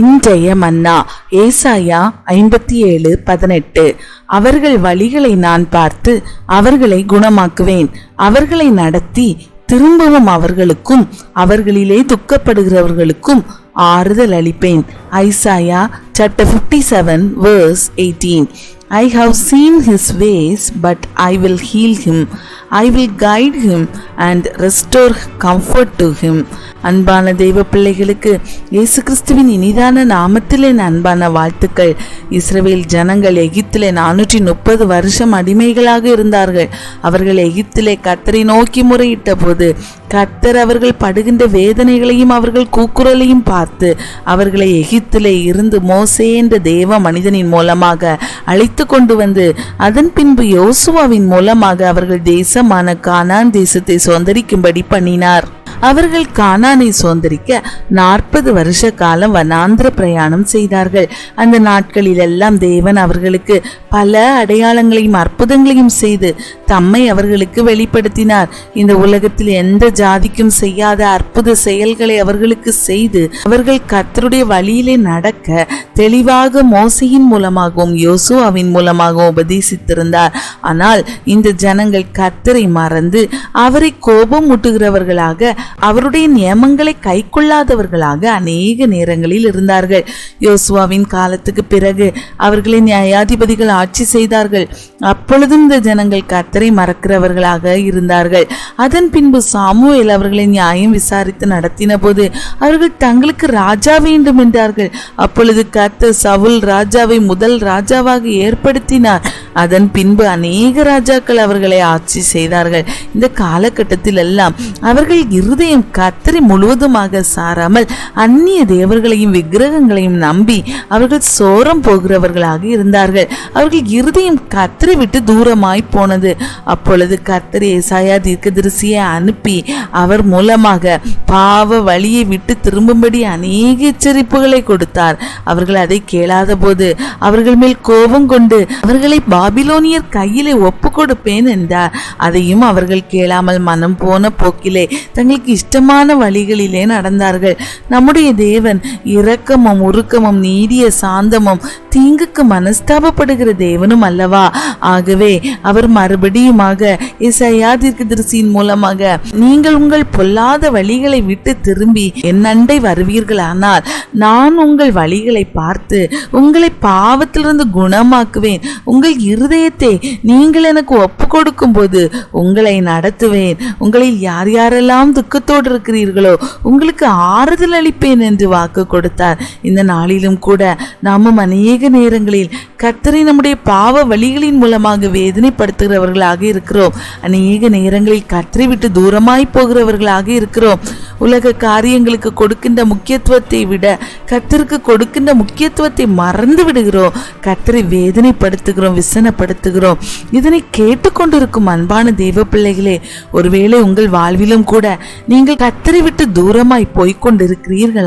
இன்றைய மன்னா ஏசாயா ஐம்பத்தி ஏழு பதினெட்டு. அவர்கள் வழிகளை நான் பார்த்து அவர்களை குணமாக்குவேன். அவர்களை நடத்தி திரும்பவும் அவர்களுக்கும் அவர்களிலே துக்கப்படுகிறவர்களுக்கும் ஆறுதல் அளிப்பேன் Isaiah chapter fifty seven verse eighteen I have seen his ways but I will heal him I will guide him and restore comfort to him அன்பான தெய்வ பிள்ளைகளுக்கு இயேசு கிறிஸ்துவின் இனிதான நாமத்திலே என் அன்பான வாழ்த்துக்கள். இஸ்ரவேல் ஜனங்கள் எகிப்திலே நானூற்றி முப்பது வருஷம் அடிமைகளாக இருந்தார்கள். அவர்கள் எகிப்திலே கத்தரை நோக்கி முறையிட்ட போது கத்தர் அவர்கள் படுகின்ற வேதனைகளையும் அவர்கள் கூக்குரலையும் பார்த்து அவர்களை எகிப்திலே இருந்து மோசே என்ற தேவ மனிதனின் மூலமாக அழைத்து கொண்டு வந்து அதன் பின்பு யோசுவாவின் மூலமாக அவர்கள் தேசமான கானான் தேசத்தை சுதந்திரிக்கும்படி பண்ணினார். அவர்கள் கானானை சுதந்திரிக்க நாற்பது வருஷ காலம் வனாந்திர பிரயாணம் செய்தார்கள். அந்த நாட்களில் எல்லாம் தேவன் அவர்களுக்கு பல அடையாளங்களையும் அற்புதங்களையும் செய்து தம்மை அவர்களுக்கு வெளிப்படுத்தினார். இந்த உலகத்தில் எந்த ஜாதிக்கும் செய்யாத அற்புத செயல்களை அவர்களுக்கு செய்து அவர்கள் கர்த்தருடைய வழியிலே நடக்க தெளிவாக மோசையின் மூலமாகவும் யோசுவாவின் மூலமாகவும் உபதேசித்திருந்தார். ஆனால் இந்த ஜனங்கள் கர்த்தரை மறந்து அவரை கோபம் ஊட்டுகிறவர்களாக அவருடைய நியமங்களை கை கொள்ளாதவர்களாக அநேக நேரங்களில் இருந்தார்கள். யோசுவாவின் காலத்துக்கு பிறகு அவர்களை நியாயாதிபதிகள் ஆட்சி செய்தார்கள். அப்பொழுதும் இந்த ஜனங்கள் கர்த்தரை மறக்கிறவர்களாக இருந்தார்கள். அதன் பின்பு சாமுவேல் அவர்களை நியாயம் விசாரித்து நடத்தின போது அவர்கள் தங்களுக்கு ராஜா வேண்டும் என்றார்கள். அப்பொழுது கர்த்தர் சவுல் ராஜாவை முதல் ராஜாவாக ஏற்படுத்தினார். அதன் பின்பு அநேக ராஜாக்கள் அவர்களை ஆட்சி செய்தார்கள். இந்த காலகட்டத்தில் எல்லாம் அவர்கள் இருதயம் கத்தரி முழுவதுமாக சாராமல் அந்நிய தேவர்களையும் விக்கிரகங்களையும் நம்பி அவர்கள் சோரம் போகிறவர்களாக இருந்தார்கள். அவர்கள் இருதயம் கத்தரி விட்டு தூரமாய் போனது. அப்பொழுது கர்த்தர் ஏசாயா தீர்க்கதரிசியை அனுப்பி அவர் மூலமாக பாவ வழியை விட்டு திரும்பும்படி அநேக எச்சரிப்புகளை கொடுத்தார். அவர்கள் அதை கேளாத போது அவர்கள் மேல் கோபம் கொண்டு அவர்களை பாபிலோனியர் கையிலே ஒப்பு கொடுப்பேன் என்றார். அதையும் அவர்கள் கேளாமல் மனம் போன போக்கிலே தங்களுக்கு இஷ்டமான வழிகளிலே நடந்தார்கள். நம்முடைய தேவன் இரக்கமும் உருக்கமும் நீடிய சாந்தமும் தீங்குக்கு மனஸ்தாபப்படுகிற தேவனும் அல்லவா? ஆகவே அவர் மறுபடியுமாக இசையா தீர்க்கதரிசியின் மூலமாக. நீங்கள் உங்கள் பொல்லாத வழிகளை விட்டு திரும்பி என் அண்டை வருவீர்களானால் நான் உங்கள் வழிகளை பார்த்து உங்களை பாவத்திலிருந்து குணமாக்குவேன். உங்கள் இருதயத்தை நீங்கள் எனக்கு ஒப்பு கொடுக்கும் போது உங்களை நடத்துவேன். உங்களில் யார் யாரெல்லாம் துக்கத்தோடு இருக்கிறீர்களோ உங்களுக்கு ஆறுதல் அளிப்பேன் என்று வாக்கு கொடுத்தார். இந்த நாளிலும் கூட நாமும் அநேக நேரங்களில் கத்தரை நம்முடைய பாவ வழிகளின் மூலமாக வேதனைப்படுத்துகிறவர்களாக இருக்கிறோம். அநேக நேரங்களில் கற்றிவிட்டு விட்டு தூரமாய் போகிறவர்களாக இருக்கிறோம். உலக காரியங்களுக்கு கொடுக்கின்ற முக்கியத்துவத்தை விட கத்திற்கு கொடுக்கின்ற முக்கியத்துவத்தை மறந்து விடுகிறோம். கர்த்தரை வேதனைப்படுத்துகிறோம் விசனப்படுத்துகிறோம். இதனை கேட்டுக்கொண்டிருக்கும் அன்பான தெய்வ பிள்ளைகளே ஒருவேளை உங்கள் வாழ்விலும் கூட நீங்கள் கர்த்தரை விட்டு தூரமாய் போய்க்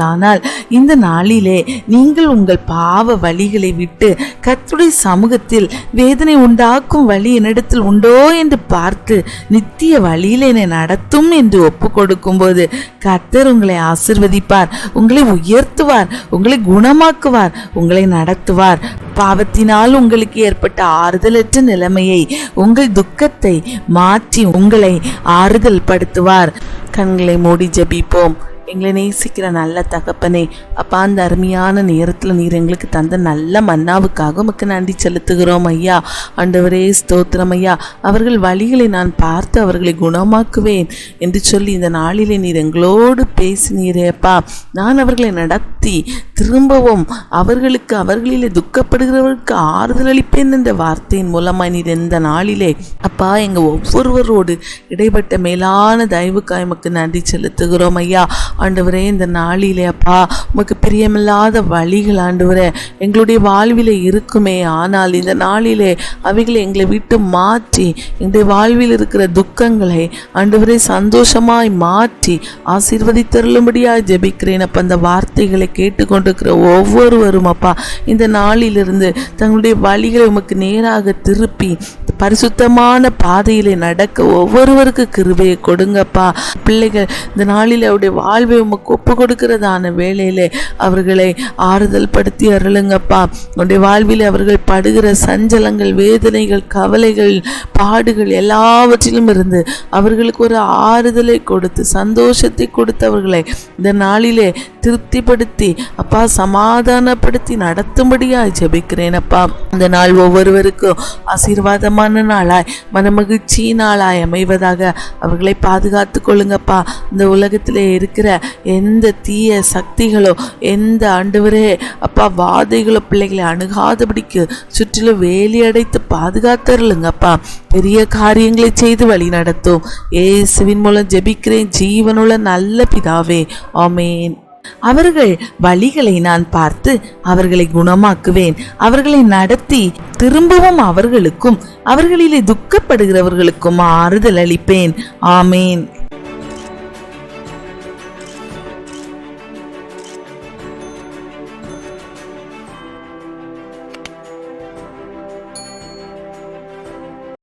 ஆனால் இந்த நாளிலே நீங்கள் உங்கள் பாவ வழிகளை விட்டு கத்துடைய சமூகத்தில் வேதனை உண்டாக்கும் வழி என்னிடத்தில் உண்டு என்று பார்த்து நித்திய வழியில் என்னை நடத்தும் என்று ஒப்பு கொடுக்கும்போது கர்த்தர் உங்களை ஆசிர்வதிப்பார் உங்களை உயர்த்துவார் உங்களை குணமாக்குவார் உங்களை நடத்துவார். பாவத்தினால் உங்களுக்கு ஏற்பட்ட ஆறுதலற்ற நிலைமையை உங்கள் துக்கத்தை மாற்றி உங்களை ஆறுதல் படுத்துவார் கண்களை மூடி ஜெபிப்போம். எங்களை நேசிக்கிற நல்ல தகப்பனே அப்பா அந்த அருமையான நேரத்தில் நீர் எங்களுக்கு தந்த நல்ல மன்னாவுக்காக உமக்கு நன்றி செலுத்துகிறோம் ஐயா. ஆண்டவரே ஸ்தோத்திரம் ஐயா. அவர்கள் வழிகளை நான் பார்த்து அவர்களை குணமாக்குவேன் என்று சொல்லி இந்த நாளிலே நீர் எங்களோடு பேசினீரேப்பா நான் அவர்களை நடத்தி திரும்பவும் அவர்களுக்கு அவர்களிலே துக்கப்படுகிறவர்களுக்கு ஆறுதல் அளிப்பேன் என்ற வார்த்தையின் மூலமாக நீர் இந்த நாளிலே அப்பா எங்கள் ஒவ்வொருவரோடு இடைப்பட்ட மேலான தயவுக்காய் எமக்கு நன்றி செலுத்துகிறோம் ஐயா. ஆண்டவரே இந்த நாளிலே அப்பா உமக்கு பிரியமில்லாத வழிகள் ஆண்டவரே எங்களுடைய வாழ்வில் இருக்குமே. ஆனால் இந்த நாளிலே அவைகளை எங்களை விட்டு மாற்றி எங்களுடைய வாழ்வில் இருக்கிற துக்கங்களை ஆண்டவரே சந்தோஷமாய் மாற்றி ஆசீர்வதித்தருளும்படியாக ஜெபிக்கிறேன் அப்போ. அந்த வார்த்தைகளை கேட்டுக்கொண்டிருக்கிற ஒவ்வொருவரும் அப்பா இந்த நாளிலிருந்து தங்களுடைய வழிகளை உமக்கு நேராக திருப்பி பரிசுத்தமான பாதையிலே நடக்க ஒவ்வொருவருக்கு கிருபையை கொடுங்கப்பா. பிள்ளைகள் இந்த நாளில் அவருடைய வாழ் வாழ்வை உமக்கு ஒப்பு கொடுக்கிறதான வேலையில் அவர்களை ஆறுதல் படுத்தி அருளுங்கப்பா. உடைய வாழ்வில் அவர்கள் படுகிற சஞ்சலங்கள் வேதனைகள் கவலைகள் பாடுகள் எல்லாவற்றிலும் இருந்து அவர்களுக்கு ஒரு ஆறுதலை கொடுத்து சந்தோஷத்தை கொடுத்து அவர்களை இந்த நாளிலே திருப்திப்படுத்தி அப்பா சமாதானப்படுத்தி நடத்தும்படியாய் ஜெபிக்கிறேன் அப்பா இந்த நாள் ஒவ்வொருவருக்கும் ஆசீர்வாதமான நாளாய் மனமகிழ்ச்சி நாளாய் அமைவதாக அவர்களை பாதுகாத்து கொள்ளுங்கப்பா. இந்த உலகத்திலே இருக்கிற எந்த தீய சக்திகளோ எந்த ஆண்டவரே அப்பா வாதைகளோ பிள்ளைகளை அணுகாதபடிக்கு சுற்றிலும் வேலி அடைத்து பாதுகாத்தருளுங்கப்பா பெரிய காரியங்களை செய்து வழி நடத்தும். ஏசுவின் மூலம் ஜெபிக்கிறேன். ஜீவனுள்ள நல்ல பிதாவே. ஆமேன். அவர்கள் வழிகளை நான் பார்த்து அவர்களை குணமாக்குவேன். அவர்களை நடத்தி திரும்பவும் அவர்களுக்கும் அவர்களிலே துக்கப்படுகிறவர்களுக்கும் ஆறுதல் அளிப்பேன். ஆமேன்.